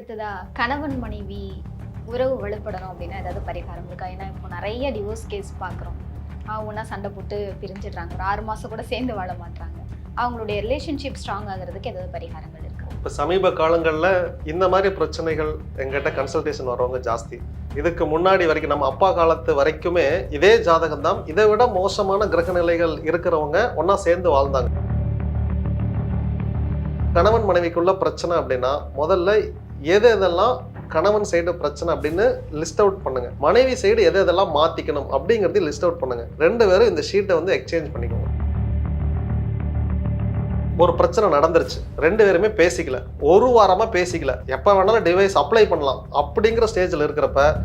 அடுத்ததா கணவன் மனைவி உறவு வலுப்படணும் அப்படின்னா ஏதாவது பரிகாரம் இருக்கா? ஏன்னா இப்போ நிறைய டிவோர்ஸ் கேஸ் பார்க்குறோம். அவங்க ஒன்றா சண்டை போட்டு பிரிஞ்சிடுறாங்க. ஒரு ஆறு மாதம் கூட சேர்ந்து வாழ மாட்டாங்க அவங்களுடைய ரிலேஷன்ஷிப் ஸ்ட்ராங் ஆகிறதுக்கு ஏதாவது பரிகாரங்கள் இருக்கா? இப்போ சமீப காலங்களில் இந்த மாதிரி பிரச்சனைகள் எங்கிட்ட கன்சல்டேஷன் வரவங்க ஜாஸ்தி. இதுக்கு முன்னாடி வரைக்கும் நம்ம அப்பா காலத்து வரைக்குமே இதே ஜாதகம் தான் இதை விட மோசமான கிரக நிலைகள் இருக்கிறவங்க ஒன்றா சேர்ந்து வாழ்ந்தாங்க. கணவன் மனைவிக்குள்ள பிரச்சனை அப்படின்னா முதல்ல எது எதெல்லாம் கணவன் சைடு பிரச்சனை அப்படின்னு லிஸ்ட் அவுட் பண்ணுங்க. மனைவி சைடு எது எதெல்லாம் மாத்திக்கணும் அப்படிங்கிறதையும் லிஸ்ட் அவுட் பண்ணுங்க. ரெண்டு பேரும் இந்த ஷீட்டை வந்து எக்ஸ்சேஞ்ச் பண்ணிக்கோங்க. ஒரு பிரச்சனை நடந்துருச்சு. ரெண்டு பேருமே பேசிக்கல. ஒரு வாரமா பேசிக்கல. எப்போ வேணாலும் டிவைஸ் அப்ளை பண்ணலாம். அப்படிங்கிற ஸ்டேஜில் இருக்கிறப்ப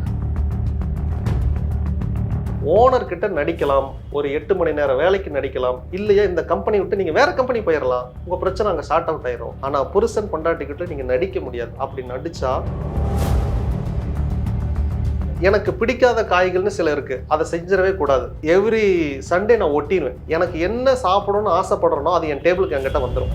ஓனர் கிட்ட நடிக்கலாம். ஒரு எட்டு மணி நேரம் வேலைக்கு நடிக்கலாம். இல்லையா இந்த கம்பெனி விட்டு நீங்க வேற கம்பெனி போயிடலாம் உங்க பிரச்சனை அங்கே ஷார்ட் அவுட் ஆயிரும். ஆனா புருஷன் பொண்டாட்டிக்கிட்ட நீங்க நடிக்க முடியாது. அப்படி நடிச்சா எனக்கு பிடிக்காத காய்கள்னு சில இருக்கு. அதை செஞ்சிடவே கூடாது. எவ்ரி சண்டே நான் ஒட்டிடுவேன் எனக்கு என்ன சாப்பிடணும்னு ஆசைப்படுறேனோ அது என் டேபிளுக்கு என்கிட்ட வந்துடும்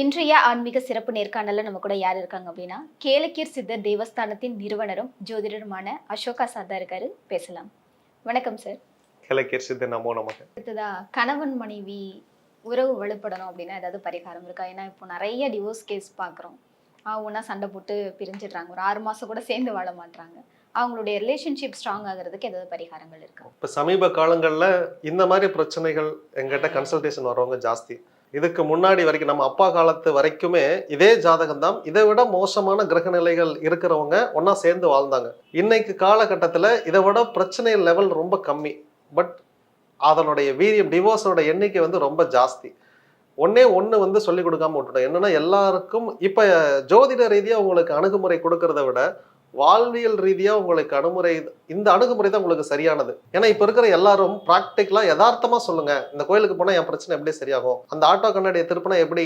இன்றைய ஆன்மீக சிறப்பு நேர்காணல்ல நம்ம கூட யார் இருக்காங்க அப்படின்னா கேளக்கீர் சித்தர் தேவஸ்தானத்தின் நிறுவனரும் ஜோதிடருமான அசோகா சாதா இருக்காரு. பேசலாம். வணக்கம் சார் கிழக்கேர் சித்த நமோ நமக. அடுத்ததா கணவன் மனைவி உறவு வலுப்படணும் அப்படின்னா ஏதாவது பரிகாரம் இருக்கா? ஏன்னா இப்போ நிறைய டிவோர்ஸ் கேஸ் பார்க்குறோம். அவங்க ஒன்றா சண்டை போட்டு பிரிஞ்சிடுறாங்க. ஒரு ஆறு மாதம் கூட சேர்ந்து வாழ மாட்டாங்க அவங்களுடைய ரிலேஷன்ஷிப் ஸ்ட்ராங் ஆகிறதுக்கு ஏதாவது பரிகாரங்கள் இருக்கா? இப்போ சமீப காலங்களில் இந்த மாதிரி பிரச்சனைகள் எங்கிட்ட கன்சல்டேஷன் வரவங்க ஜாஸ்தி. இதுக்கு முன்னாடி வரைக்கும் நம்ம அப்பா காலத்து வரைக்குமே இதே ஜாதகம் தான் இதை விட மோசமான கிரக நிலைகள் இருக்கிறவங்க ஒன்றா சேர்ந்து வாழ்ந்தாங்க. இன்னைக்கு காலகட்டத்தில் இதை விட பிரச்சனை லெவல் ரொம்ப கம்மி. பட் அதனுடைய வீரியம் டிவோர்ஸோட எண்ணிக்கை வந்து ரொம்ப ஜாஸ்தி. ஒன்னே ஒன்று வந்து சொல்லி கொடுக்காம விட்டுட்டோம். என்னன்னா எல்லாருக்கும் இப்போ ஜோதிட ரீதியாக உங்களுக்கு அணுகுமுறை கொடுக்கறத விட வாழ்வியல் ரீதியாக உங்களுக்கு அணுமுறை இந்த அணுகுமுறை தான் உங்களுக்கு சரியானது. ஏன்னா இப்போ இருக்கிற எல்லாரும் ப்ராக்டிக்கலாக யதார்த்தமாக சொல்லுங்கள் இந்த கோயிலுக்கு போனால் என் பிரச்சனை எப்படி சரியாகும்? அந்த ஆட்டோ கண்ணாடியை திருப்பினா எப்படி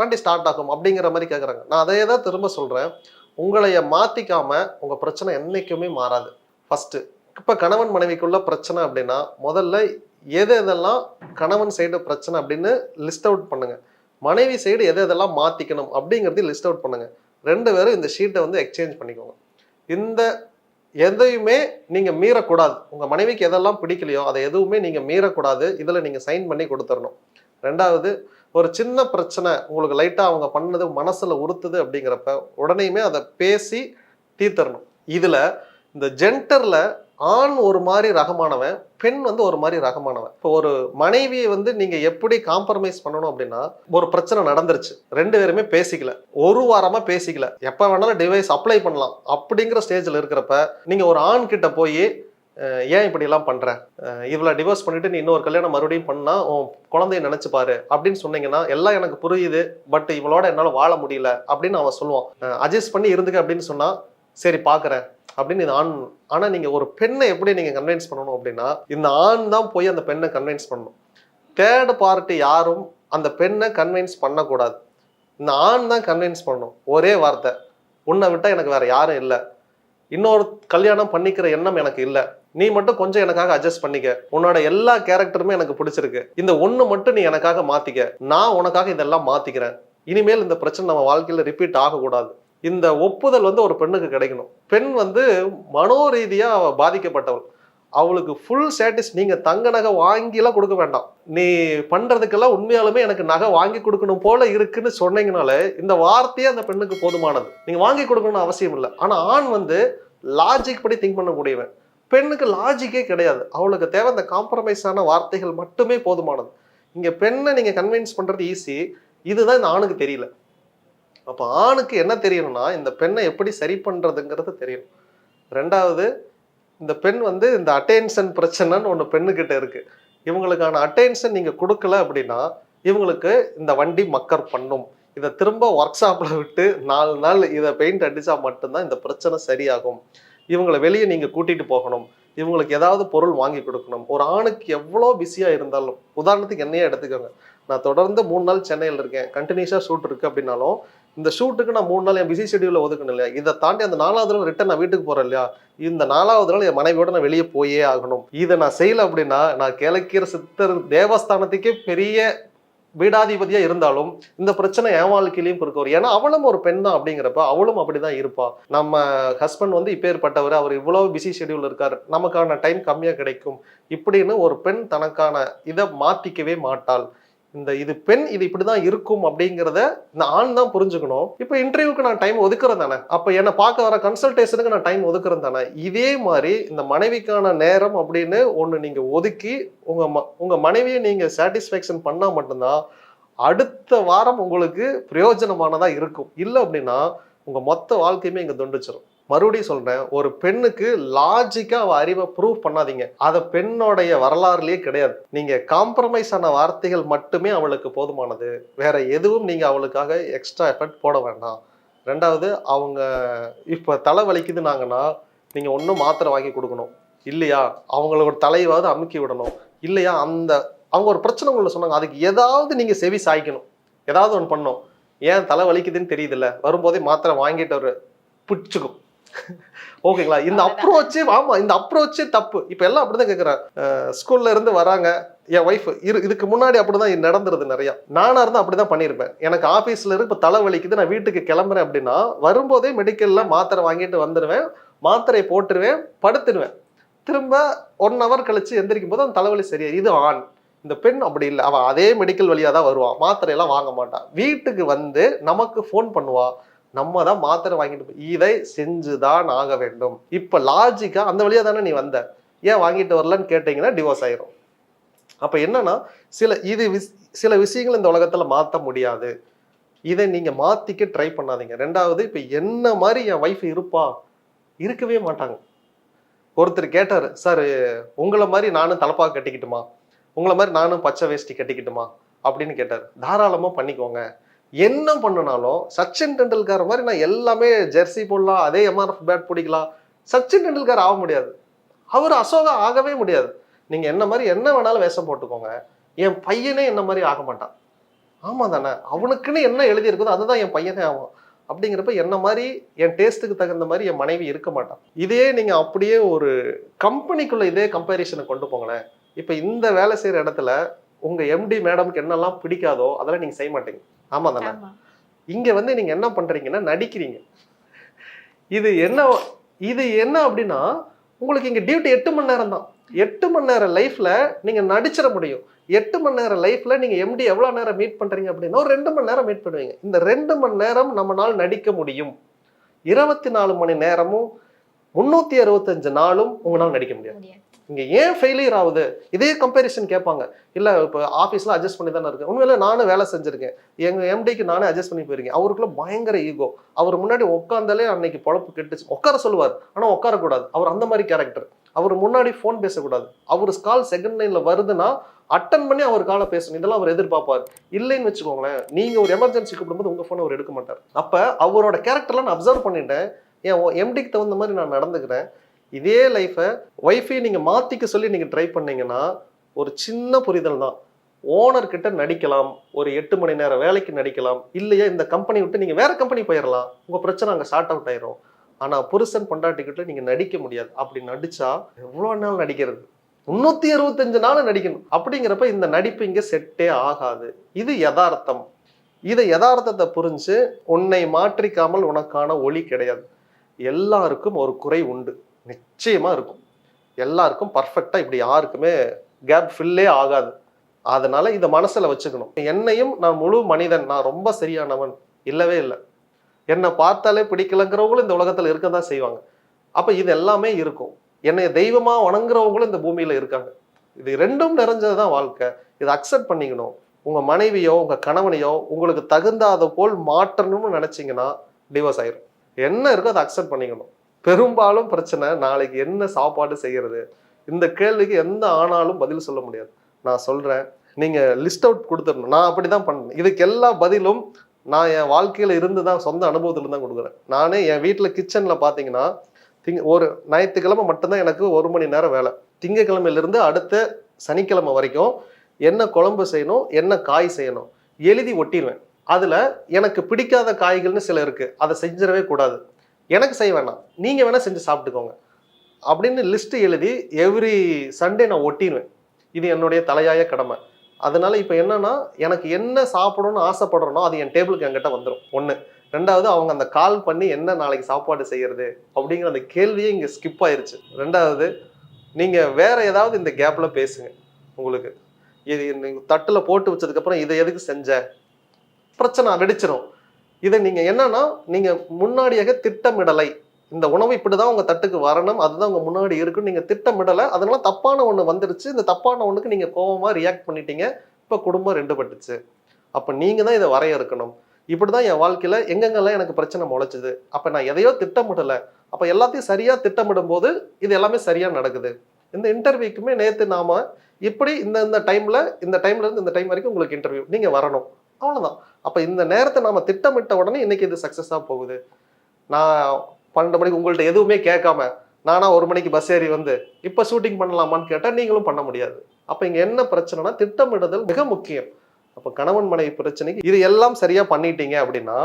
வண்டி ஸ்டார்ட் ஆகும்? அப்படிங்கிற மாதிரி கேட்குறாங்க நான் அதே தான் திரும்ப சொல்கிறேன் உங்களைய மாற்றிக்காமல் உங்கள் பிரச்சனை என்றைக்குமே மாறாது. ஃபஸ்ட்டு இப்போ கணவன் மனைவிக்குள்ள பிரச்சனை அப்படின்னா முதல்ல எது எதெல்லாம் கணவன் சைடு பிரச்சனை அப்படின்னு லிஸ்ட் அவுட் பண்ணுங்கள் மனைவி சைடு எது எதெல்லாம் மாற்றிக்கணும் அப்படிங்கிறதையும் லிஸ்ட் அவுட் பண்ணுங்கள் ரெண்டு பேரும் இந்த ஷீட்டை வந்து எக்ஸ்சேஞ்ச் பண்ணிக்கோங்க. இந்த எதையுமே நீங்கள் மீறக்கூடாது. உங்கள் மனைவிக்கு எதெல்லாம் பிடிக்கலையோ அதை எதுவுமே நீங்கள் மீறக்கூடாது. இதில் நீங்கள் சைன் பண்ணி கொடுத்துடணும் ரெண்டாவது ஒரு சின்ன பிரச்சனை உங்களுக்கு லைட்டாக அவங்க பண்ணது மனசில் உறுத்துது அப்படிங்கிறப்ப உடனேயுமே அதை பேசி தீர்த்தரணும் இதில் இந்த ஜென்டரில் ஆண் ஒரு மாதிரி ரகமானவன் பெண் வந்து ஒரு மாதிரி ரகமானவன். இப்போ ஒரு மனைவியை வந்து நீங்க எப்படி காம்ப்ரமைஸ் பண்ணணும் அப்படின்னா ஒரு பிரச்சனை நடந்துருச்சு. ரெண்டு பேருமே பேசிக்கல. ஒரு வாரமா பேசிக்கல. எப்ப வேணாலும் டிவைஸ் அப்ளை பண்ணலாம் அப்படிங்கிற ஸ்டேஜில் இருக்கிறப்ப நீங்க ஒரு ஆண் கிட்ட போய் ஏன் இப்படி எல்லாம் பண்ற? டிவோர்ஸ் பண்ணிட்டு நீ இன்னொரு கல்யாணம் மறுபடியும் பண்ணா உன் குழந்தைய நினைச்சு பாரு. அப்படின்னு சொன்னீங்கன்னா எல்லாம் எனக்கு புரியுது பட் இவளோட என்னால வாழ முடியல அப்படின்னு அவன் சொல்லுவான். அட்ஜஸ்ட் பண்ணி இருந்துக்க அப்படின்னு சொன்னா சரி பாக்குறேன். அப்படின்னு இது ஆண் ஆனால் நீங்கள் ஒரு பெண்ணை எப்படி நீங்கள் கன்வின்ஸ் பண்ணணும் அப்படின்னா இந்த ஆண் தான் போய் அந்த பெண்ணை கன்வின்ஸ் பண்ணணும். தேர்ட் பார்ட்டி யாரும் அந்த பெண்ணை கன்வின்ஸ் பண்ணக்கூடாது. இந்த ஆண் தான் கன்வின்ஸ் பண்ணணும். ஒரே வார்த்தை. உன்னை விட்டால் எனக்கு வேறு யாரும் இல்லை. இன்னொரு கல்யாணம் பண்ணிக்கிற எண்ணம் எனக்கு இல்லை. நீ மட்டும் கொஞ்சம் எனக்காக அட்ஜஸ்ட் பண்ணிக்க. உன்னோட எல்லா கேரக்டருமே எனக்கு பிடிச்சிருக்கு. இந்த ஒன்று மட்டும் நீ எனக்காக மாற்றிக்க நான் உனக்காக இதெல்லாம் மாற்றிக்கிறேன் இனிமேல் இந்த பிரச்சனை நம்ம வாழ்க்கையில் ரிப்பீட் ஆகக்கூடாது. இந்த ஒப்புதல் வந்து ஒரு பெண்ணுக்கு கிடைக்கணும். பெண் வந்து மனோரீதியாக அவள் பாதிக்கப்பட்டவள். அவளுக்கு ஃபுல் சேட்டிஸ் நீங்கள் தங்க நகை வாங்கிலாம் கொடுக்க வேண்டாம். நீ பண்ணுறதுக்கெல்லாம் உண்மையாலுமே எனக்கு நகை வாங்கி கொடுக்கணும் போல இருக்குன்னு சொன்னீங்கனாலே இந்த வார்த்தையே அந்த பெண்ணுக்கு போதுமானது. நீங்கள் வாங்கி கொடுக்கணும்னு அவசியம் இல்லை. ஆனால் ஆண் வந்து லாஜிக் படி திங்க் பண்ணக்கூடியவன். பெண்ணுக்கு லாஜிக்கே கிடையாது. அவளுக்கு தேவை இந்த காம்ப்ரமைஸான வார்த்தைகள் மட்டுமே போதுமானது. இங்கே பெண்ணை நீங்கள் கன்வின்ஸ் பண்ணுறது ஈஸி இதுதான் இந்த ஆணுக்கு தெரியல. அப்போ ஆணுக்கு என்ன தெரியணும்னா இந்த பெண்ணை எப்படி சரி பண்ணுறதுங்கிறது தெரியணும். ரெண்டாவது இந்த பெண் வந்து இந்த அட்டென்ஷன் பிரச்சனைன்னு ஒன்று பெண்ணுக்கிட்ட இருக்குது இவங்களுக்கான அட்டென்ஷன் நீங்கள் கொடுக்கல அப்படின்னா இவங்களுக்கு இந்த வண்டி மக்கர் பண்ணும். இதை திரும்ப ஒர்க் ஷாப்பில் விட்டு நாலு நாள் இதை பெயிண்ட் அடித்தா மட்டும்தான் இந்த பிரச்சனை சரியாகும். இவங்களை வெளியே நீங்கள் கூட்டிகிட்டு போகணும். இவங்களுக்கு ஏதாவது பொருள் வாங்கி கொடுக்கணும். ஒரு ஆணுக்கு எவ்வளோ பிஸியாக இருந்தாலும் உதாரணத்துக்கு என்னையே எடுத்துக்கோங்க. நான் தொடர்ந்து மூணு நாள் சென்னையில் இருக்கேன். கண்டினியூஸாக ஷூட் இருக்குது அப்படின்னாலும் இந்த ஷூட்டுக்கு நான் மூணு நாள் என் பிஸி ஷெடியூலில் ஒதுக்கணும் இல்லையா? இதை தாண்டி அந்த நாலாவது நாள் ரிட்டன் நான் வீட்டுக்கு போகிறேன் இல்லையா? இந்த நாலாவது நாள் என் மனைவியோட நான் வெளியே போயே ஆகணும். இதை நான் செய்யல அப்படின்னா நான் கிழக்கிற சித்தர் தேவஸ்தானத்துக்கே பெரிய வீடாதிபதியாக இருந்தாலும் இந்த பிரச்சனை என் வாழ்க்கையிலையும் இருக்க வரும். ஏன்னா அவளும் ஒரு பெண் தான் அப்படிங்கிறப்ப அவளும் அப்படிதான் இருப்பா. நம்ம ஹஸ்பண்ட் வந்து இப்பேற்பட்டவர் அவர் இவ்வளவு பிஸி ஷெடியூல் இருக்காரு. நமக்கான டைம் கம்மியா கிடைக்கும். இப்படின்னு ஒரு பெண் தனக்கான இதை மாத்திக்கவே மாட்டாள். இந்த இது பெண் இது இப்படிதான் இருக்கும் அப்படிங்கிறத இந்த ஆண் தான் புரிஞ்சுக்கணும். இப்போ இன்டர்வியூக்கு நான் டைம் ஒதுக்குறேன் தானே. அப்போ என்னை பார்க்க வர கன்சல்டேஷனுக்கு நான் டைம் ஒதுக்குறேன் தானே. இதே மாதிரி இந்த மனைவிக்கான நேரம் அப்படின்னு ஒன்று நீங்க ஒதுக்கி உங்க ம உங்க மனைவியை நீங்க சாட்டிஸ்ஃபேக்ஷன் பண்ணா மட்டும்தான் அடுத்த வாரம் உங்களுக்கு பிரயோஜனமானதா இருக்கும். இல்லை அப்படின்னா உங்க மொத்த வாழ்க்கையுமே இங்க தொண்டுச்சிடும் மறுபடியும் சொல்றேன் ஒரு பெண்ணுக்கு லாஜிக்கா அவ அறிவை ப்ரூவ் பண்ணாதீங்க. அதை பெண்ணுடைய வரலாறுலயே கிடையாது. நீங்க காம்ப்ரமைஸ் ஆன வார்த்தைகள் மட்டுமே அவளுக்கு போதுமானது. வேற எதுவும் நீங்க அவளுக்காக எக்ஸ்ட்ரா எஃபர்ட் போட வேண்டாம். ரெண்டாவது அவங்க இப்போ தலை வலிக்குதுனாங்கன்னா நீங்க ஒன்றும் மாத்திரை வாங்கி கொடுக்கணும். இல்லையா? அவங்களோட தலையாவது அமுக்கி விடணும். இல்லையா? அந்த அவங்க ஒரு பிரச்சனை உங்களை சொன்னாங்க. அதுக்கு ஏதாவது நீங்கள் செவி சாய்க்கணும். ஏதாவது ஒன்று பண்ணணும். ஏன் தலை வலிக்குதுன்னு தெரியுதுல்ல? வரும்போதே மாத்திரை வாங்கிட்டு ஒரு பிடிச்சிக்கும். ஓகேங்களா? இந்த. அப்ரோச்சே ஆமா இந்த அப்ரோச்சே தப்பு. இப்ப எல்லாம் அப்படிதான் கேக்குறேன் ஸ்கூல்ல இருந்து வராங்க. என் ஒய்ஃப் இரு இதுக்கு முன்னாடி அப்படிதான் நடந்துருது நிறைய. நானா இருந்தா அப்படிதான் பண்ணியிருப்பேன் எனக்கு ஆபீஸ்ல இருக்கு இப்ப தலை வலிக்குது நான் வீட்டுக்கு கிளம்புறேன் அப்படின்னா வரும்போதே மெடிக்கல்ல மாத்திரை வாங்கிட்டு வந்துடுவேன் மாத்திரையை போட்டுருவேன் படுத்துடுவேன் திரும்ப ஒன் ஹவர் கழிச்சு எந்திரிக்கும் போது அந்த தலைவலி சரியா இது ஆண். இந்த பெண் அப்படி இல்லை. அவ அதே மெடிக்கல் வழியா தான் வருவான் மாத்திரையெல்லாம் வாங்க மாட்டான் வீட்டுக்கு வந்து நமக்கு ஃபோன் பண்ணுவா. நம்ம தான் மாத்திரை வாங்கிட்டு போய் இதை செஞ்சுதான் ஆக வேண்டும். இப்போ லாஜிக்கா அந்த வழியா தானே நீ வந்த? ஏன் வாங்கிட்டு வரலன்னு கேட்டீங்கன்னா டிவோர்ஸ் ஆயிரும். அப்போ என்னன்னா சில இது சில விஷயங்கள் இந்த உலகத்தில் மாற்ற முடியாது. இதை நீங்கள் மாற்றிக்க ட்ரை பண்ணாதீங்க. ரெண்டாவது இப்போ என்ன மாதிரி என் ஒய்ஃப் இருப்பா? இருக்கவே மாட்டாங்க. ஒருத்தர் கேட்டார் சார் உங்களை மாதிரி நானும் தலப்பா கட்டிக்கிட்டுமா? உங்களை மாதிரி நானும் பச்சை வேஷ்டி கட்டிக்கிட்டுமா? அப்படின்னு கேட்டார். தாராளமாக பண்ணிக்கோங்க. என்ன பண்ணுனாலும் சச்சின் டெண்டுல்கர் மாதிரி நான் எல்லாமே ஜெர்சி போடலாம் அதே எம்ஆர்எஃப் பேட் பிடிக்கலாம். சச்சின் டெண்டுல்கர் ஆக முடியாது. அவர் அசோகா ஆகவே முடியாது. நீங்கள் என்ன மாதிரி என்ன வேணாலும் வேஷம் போட்டுக்கோங்க. என் பையனே என்ன மாதிரி ஆக மாட்டான். ஆமாம் தானே? அவனுக்குன்னு என்ன எழுதியிருக்குதோ அதுதான் என் பையனே ஆகும் அப்படிங்கிறப்ப என்ன மாதிரி என் டேஸ்ட்டுக்கு தகுந்த மாதிரி என் மனைவி இருக்க மாட்டான். இதே நீங்கள் அப்படியே ஒரு கம்பெனிக்குள்ளே இதே கம்பேரிஷனை கொண்டு போங்களேன். இப்போ இந்த வேலை செய்கிற இடத்துல உங்க எம்டி மேடம்க்கு என்னெல்லாம் பிடிக்காதோ அதெல்லாம் நீங்க செய்ய மாட்டீங்க. ஆமா. தானே இங்க வந்து நீங்க என்ன பண்றீங்கன்னா நடிக்கிறீங்க. இது என்ன இது என்ன அப்படின்னா உங்களுக்கு இங்க டியூட்டி எட்டு மணி நேரம் தான். எட்டு மணி நேரம் லைஃப்ல நீங்க நடிச்சிட முடியும். எட்டு மணி நேரம் லைஃப்ல நீங்க எம்டி எவ்வளவு நேரம் மீட் பண்றீங்க அப்படின்னா ஒரு ரெண்டு மணி நேரம் மீட் பண்ணுவீங்க. இந்த ரெண்டு மணி நேரம் நம்மளால் நடிக்க முடியும். இருபத்தி நாலு மணி நேரமும் முன்னூத்தி அறுபத்தஞ்சு நாளும் உங்களால் நடிக்க முடியாது. இங்கே ஏன் ஃபெயிலியர் ஆகுது? இதே கம்பேரிசன் கேட்பாங்க. இல்லை இப்போ ஆஃபீஸ்ல அட்ஜஸ்ட் பண்ணி தானே இருக்கேன். உண்மையில நானும் வேலை செஞ்சிருக்கேன். எங்கள் எம்டிக்கு நானே அட்ஜஸ்ட் பண்ணி போயிருக்கேன். அவருக்குள்ள பயங்கர ஈகோ அவர் முன்னாடி உட்காந்தாலே அன்னைக்கு பொழப்பு கெட்டுச்சு. உட்கார சொல்லுவார். ஆனால் உட்காரக்கூடாது. அவர் அந்த மாதிரி கேரக்டர் அவர் முன்னாடி ஃபோன் பேசக்கூடாது. அவர் கால் செகண்ட் லைனில் வருதுன்னா அட்டன் பண்ணி அவர் காலை பேசணும். இதெல்லாம் அவர் எதிர்பார்ப்பார். இல்லைன்னு வச்சுக்கோங்களேன் நீங்கள் ஒரு எமர்ஜென்சி கூப்பிடும்போது உங்கள் ஃபோனை அவர் எடுக்க மாட்டார். அப்போ அவரோட கேரக்டர்லாம் நான் அப்சர்வ் பண்ணிட்டேன். என் எம்டிக்கு தகுந்த மாதிரி நான் நடந்துக்கிறேன். இதே லைஃபை ஒய்ஃபை நீங்கள் மாற்றிக்க சொல்லி நீங்கள் ட்ரை பண்ணீங்கன்னா ஒரு சின்ன புரிதல் தான். ஓனர்கிட்ட நடிக்கலாம் ஒரு எட்டு மணி நேரம் வேலைக்கு நடிக்கலாம் இல்லையா இந்த கம்பெனி விட்டு நீங்கள் வேறு கம்பெனி போயிடலாம் உங்கள் பிரச்சனை அங்கே ஷார்ட் அவுட் ஆயிரும். ஆனால் புருஷன் பொண்டாட்டிக்கிட்ட நீங்கள் நடிக்க முடியாது. அப்படி நடித்தா எவ்வளோ நாள் நடிக்கிறது? முந்நூற்றி அறுபத்தஞ்சு நாள் நடிக்கணும். அப்படிங்கிறப்ப இந்த நடிப்பு இங்கே செட்டே ஆகாது. இது யதார்த்தம். இதை யதார்த்தத்தை புரிஞ்சு உன்னை மாற்றிக்காமல் உனக்கான ஒளி கிடையாது. எல்லாருக்கும் ஒரு குறை உண்டு. நிச்சயமாக இருக்கும். எல்லாருக்கும் பர்ஃபெக்டாக இப்படி யாருக்குமே கேப் ஃபில்லே ஆகாது. அதனால இதை மனசில் வச்சுக்கணும். என்னையும் நான் முழு மனிதன் நான் ரொம்ப சரியானவன் இல்லவே இல்லை. என்னை பார்த்தாலே பிடிக்கலங்கிறவங்களும் இந்த உலகத்தில் இருக்க தான் செய்வாங்க. அப்போ இது எல்லாமே இருக்கும். என்னை தெய்வமாக வணங்குறவங்களும் இந்த பூமியில் இருக்காங்க. இது ரெண்டும் நிறைஞ்சது தான் வாழ்க்கை. இதை அக்செப்ட் பண்ணிக்கணும். உங்கள் மனைவியோ உங்கள் கணவனையோ உங்களுக்கு தகுந்தாத போல் மாற்றணும்னு நினச்சிங்கன்னா டிவோர்ஸ் ஆயிரும். என்ன இருக்கோ அதை அக்செப்ட் பண்ணிக்கணும். பெரும்பாலும் பிரச்சனை நாளைக்கு என்ன சாப்பாடு செய்யறது? இந்த கேள்விக்கு எந்த ஆனாலும் பதில் சொல்ல முடியாது. நான் சொல்றேன் நீங்க லிஸ்ட் அவுட் கொடுத்துடணும். நான் அப்படிதான் பண்ணேன். இதுக்கு எல்லா பதிலும் நான் என் வாழ்க்கையில இருந்து தான் சொந்த அனுபவத்துல தான் கொடுக்குறேன். நானே என் வீட்டுல கிச்சன்ல பாத்தீங்கன்னா திங்க ஒரு ஞாயிற்றுக்கிழமை மட்டும்தான் எனக்கு ஒரு மணி நேரம் வேலை. திங்கக்கிழமையில இருந்து அடுத்த சனிக்கிழமை வரைக்கும் என்ன குழம்பு செய்யணும் என்ன காய் செய்யணும் எழுதி ஒட்டிடுவேன் அதுல எனக்கு பிடிக்காத காய்கள்னு சில இருக்கு. அதை செஞ்சிடவே கூடாது. எனக்கு செய்ய வேணாம். நீங்கள் வேணால் செஞ்சு சாப்பிட்டுக்கோங்க. அப்படின்னு லிஸ்ட்டு எழுதி எவ்ரி சண்டே நான் ஒட்டிடுவேன் இது என்னுடைய தலையாய கடமை. அதனால் இப்போ என்னன்னா எனக்கு என்ன சாப்பிடணும்னு ஆசைப்படுறேனோ அது என் டேபிளுக்கு என்கிட்ட வந்துடும் ஒன்று ரெண்டாவது அவங்க அந்த கால் பண்ணி என்ன நாளைக்கு சாப்பாடு செய்கிறது அப்படிங்கிற அந்த கேள்வியே இங்கே ஸ்கிப் ஆயிடுச்சு ரெண்டாவது நீங்கள் வேறு ஏதாவது இந்த கேப்பில் பேசுங்க உங்களுக்கு. இது நீங்கள் தட்டில் போட்டு வச்சதுக்கப்புறம் இதை எதுக்கு செஞ்ச? பிரச்சனை அடிச்சிடும் இதை நீங்கள் என்னன்னா நீங்கள் முன்னாடியாக திட்டமிடலை. இந்த உணவு இப்படிதான் உங்க தட்டுக்கு வரணும் அதுதான் உங்க முன்னாடி இருக்குன்னு நீங்க திட்டமிடலை. அதனால தப்பான ஒண்ணு வந்துருச்சு. இந்த தப்பான ஒண்ணுக்கு நீங்க கோவமா ரியாக்ட் பண்ணிட்டீங்க. இப்ப குடும்பம் ரெண்டு பட்டுச்சு அப்ப நீங்க தான் இதை வரையறுக்கணும். இப்படிதான் என் வாழ்க்கையில எங்கெங்கெல்லாம் எனக்கு பிரச்சனை முளைச்சுது. அப்ப நான் எதையோ திட்டமிடலை. அப்ப எல்லாத்தையும் சரியா திட்டமிடும் போது இது எல்லாமே சரியா நடக்குது. இந்த இன்டர்வியூக்குமே நேற்று நாம இப்படி இந்த இந்த டைம்ல இந்த டைம்ல இருந்து இந்த டைம் வரைக்கும் உங்களுக்கு இன்டர்வியூ நீங்க வரணும். அவ்வளோதான் அப்போ இந்த நேரத்தை நாம் திட்டமிட்ட உடனே இன்னைக்கு இது சக்ஸஸாக போகுது. நான் பன்னெண்டு மணிக்கு உங்கள்கிட்ட எதுவுமே கேட்காம நானா ஒரு மணிக்கு பஸ் ஏறி வந்து இப்போ ஷூட்டிங் பண்ணலாமான்னு கேட்டால் நீங்களும் பண்ண முடியாது. அப்போ இங்கே என்ன பிரச்சனைனா திட்டமிடுதல் மிக முக்கியம். அப்போ கணவன் மனைவி பிரச்சனைக்கு இது எல்லாம் சரியாக பண்ணிட்டீங்க அப்படின்னா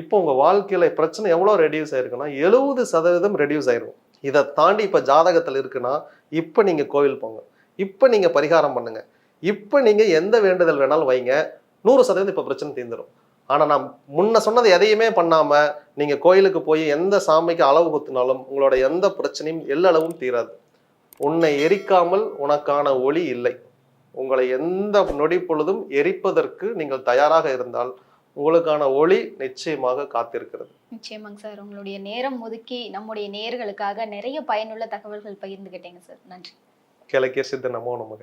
இப்போ உங்கள் வாழ்க்கையில் பிரச்சனை எவ்வளோ ரெடியூஸ் ஆயிருக்குன்னா எழுபது சதவீதம் ரெடியூஸ் ஆயிரும். இதை தாண்டி இப்போ ஜாதகத்தில் இருக்குன்னா இப்போ நீங்கள் கோவில் போங்க. இப்போ நீங்கள் பரிகாரம் பண்ணுங்க. இப்போ நீங்கள் எந்த வேண்டுதல் வேணாலும் வைங்க. நூறு சதவீதம் இப்ப பிரச்சனை தீர்ந்துரும். ஆனா நான் முன்ன சொன்னது எதையுமே பண்ணாம நீங்க கோயிலுக்கு போய் எந்த சாமிக்கு அளவு குத்தினாலும் உங்களோட எந்த பிரச்சனையும் எல்லளவும் தீராது. உன்னை எரிக்காமல் உனக்கான ஒளி இல்லை. உங்களை எந்த நொடி பொழுதும் எரிப்பதற்கு நீங்கள் தயாராக இருந்தால் உங்களுக்கான ஒளி நிச்சயமாக காத்திருக்கிறது. நிச்சயமாங்க சார். உங்களுடைய நேரம் ஒதுக்கி நம்முடைய நேயர்களுக்காக நிறைய பயனுள்ள தகவல்கள் பகிர்ந்துக்கிட்டீங்க சார். நன்றி. கிழக்கிய சித்த நமோ நமக.